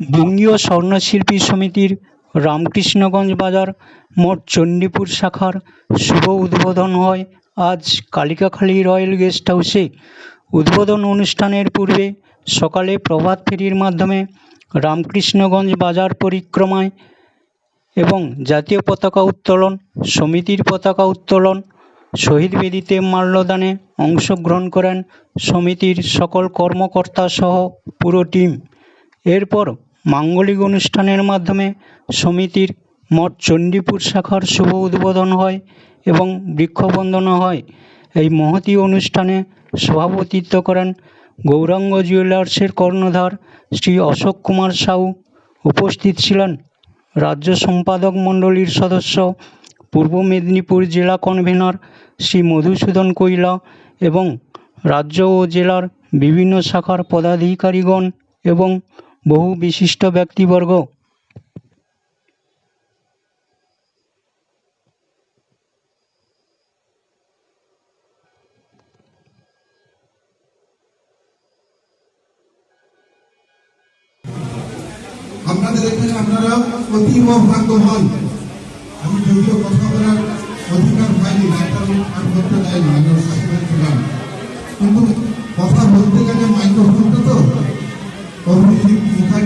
বঙ্গীয় স্বর্ণশিল্পী সমিতির রামকৃষ্ণগঞ্জ বাজার, মোট চণ্ডীপুর শাখার শুভ উদ্বোধন হয় আজ কালিকাখালী রয়্যাল গেস্ট হাউসে। উদ্বোধন অনুষ্ঠানের পূর্বে সকালে প্রভাত ফেরির মাধ্যমে রামকৃষ্ণগঞ্জ বাজার পরিক্রমায় এবং জাতীয় পতাকা উত্তোলন, সমিতির পতাকা উত্তোলন, শহীদ বেদিতে মাল্যদানে অংশগ্রহণ করেন সমিতির সকল কর্মকর্তা সহ পুরো টিম। এরপর মাঙ্গলিক অনুষ্ঠানের মাধ্যমে সমিতির মঠ চণ্ডীপুর শাখার শুভ উদ্বোধন হয় এবং বৃক্ষবন্দনা হয়। এই মহতি অনুষ্ঠানে সভাপতিত্ব করেন গৌরাঙ্গ জুয়েলার্সের কর্ণধার শ্রী অশোক কুমার সাউ উপস্থিত ছিলেন রাজ্য সম্পাদক মণ্ডলীর সদস্য, পূর্ব মেদিনীপুর জেলা কনভেনর শ্রী মধুসূদন কৈলা এবং রাজ্য ও জেলার বিভিন্ন শাখার পদাধিকারীগণ এবং বহু বিশিষ্ট ব্যক্তিবর্গ। আপনাদের এখানে আপনারা অতীব ভাগ্যবান আমি যদিও কথা বলার অধিকার পাইনি ছিলাম। কিন্তু কথা বলতে গেলে মাইক্রোফোনটা তো